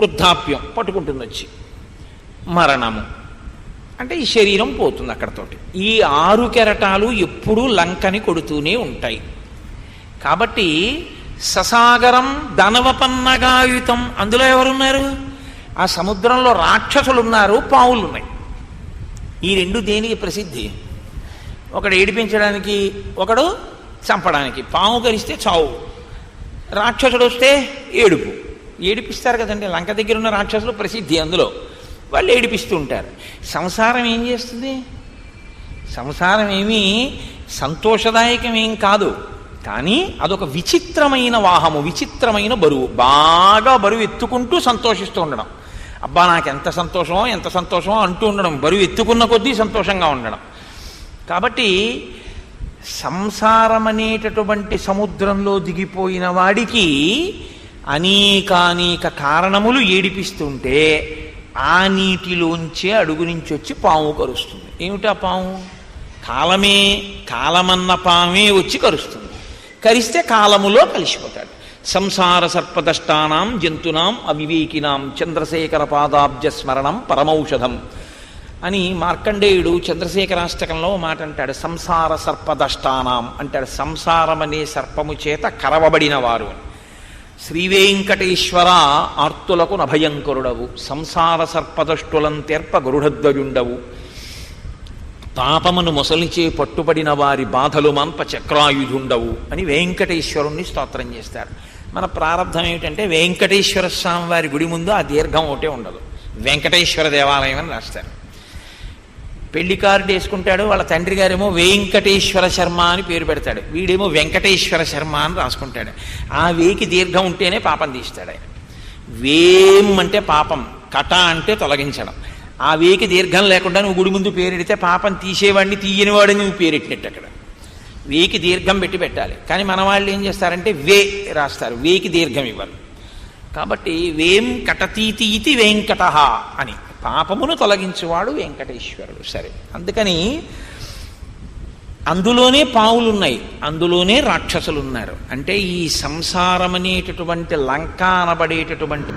వృద్ధాప్యం పట్టుకుంటుంది వచ్చి మరణము. అంటే ఈ శరీరం పోతుంది అక్కడతోటి. ఈ ఆరు కెరటాలు ఎప్పుడూ లంకని కొడుతూనే ఉంటాయి. కాబట్టి ససాగరం ధనవపన్నగాయుతం అందులో ఎవరున్నారు? ఆ సముద్రంలో రాక్షసులు ఉన్నారు పావులు ఉన్నాయి ఈ రెండు దేనికి ప్రసిద్ధి? ఒకడు ఏడిపించడానికి ఒకడు చంపడానికి. పాము కరిస్తే చావు. రాక్షసుడు వస్తే ఏడుపు. ఏడిపిస్తారు కదండి. లంక దగ్గర ఉన్న రాక్షసులు ప్రసిద్ధి అందులో. వాళ్ళు ఏడిపిస్తూ ఉంటారు. సంసారం ఏం చేస్తుంది? సంసారం ఏమీ సంతోషదాయకం ఏం కాదు. కానీ అదొక విచిత్రమైన వాహము విచిత్రమైన బరువు. బాగా బరువు ఎత్తుకుంటూ సంతోషిస్తూ ఉండడం. అబ్బా నాకు ఎంత సంతోషమో ఎంత సంతోషమో అంటూ ఉండడం. బరువు ఎత్తుకున్న కొద్దీ సంతోషంగా ఉండడం. కాబట్టి సంసారం అనేటటువంటి సముద్రంలో దిగిపోయిన వాడికి అనేకానేక కారణములు ఏడిపిస్తుంటే ఆ నీటిలోంచే అడుగు నుంచి వచ్చి పాము కరుస్తుంది. ఏమిటా పాము? కాలమే కాలమన్న పామే వచ్చి కరుస్తుంది. కరిస్తే కాలములో కలిసిపోతాడు. సంసార సర్పదష్టానాం జంతునాం అవివేకినాం చంద్రశేఖర పాదాబ్జ స్మరణం పరమౌషధం అని మార్కండేయుడు చంద్రశేఖరాష్టకంలో మాట అంటాడు. సంసార సర్పదష్టానాం అంటాడు. సంసారం అనే సర్పము చేత కరవబడిన వారు అని. శ్రీవేంకటేశ్వర ఆర్తులకు నభయంకరుడవు. సంసార సర్పదష్టులం తెర్ప పాపమును మొసలిచే పట్టుబడిన వారి బాధలు మంప చక్రాయుధుండవు అని వెంకటేశ్వరుణ్ణి స్తోత్రం చేస్తారు. మన ప్రారంభం ఏమిటంటే వెంకటేశ్వర స్వామి వారి గుడి ముందు ఆ దీర్ఘం ఒకటే ఉండదు. వెంకటేశ్వర దేవాలయం అని రాస్తారు. పెళ్ళి కార్డు వేసుకుంటాడు వాళ్ళ తండ్రి గారేమో వెంకటేశ్వర శర్మ అని పేరు పెడతాడు. వీడేమో వెంకటేశ్వర శర్మ అని రాసుకుంటాడు. ఆ వేకి దీర్ఘం ఉంటేనే పాపం తీస్తాడు ఆయన. వేం అంటే పాపం కట అంటే తొలగించడం. ఆ వేకి దీర్ఘం లేకుండా నువ్వు గుడి ముందు పేరెడితే పాపం తీసేవాడిని తీయనివాడిని నువ్వు పేరెట్టినట్టు అక్కడ. వేకి దీర్ఘం పెట్టి పెట్టాలి. కానీ మన వాళ్ళు ఏం చేస్తారంటే వే రాస్తారు. వేకి దీర్ఘం ఇవ్వాలి. కాబట్టి వేం కటతీతి వెంకట అని పాపమును తొలగించువాడు వెంకటేశ్వరుడు. సరే అందుకని అందులోనే పావులున్నాయి అందులోనే రాక్షసులు ఉన్నారు అంటే ఈ సంసారం అనేటటువంటి లంక అనబడేటటువంటి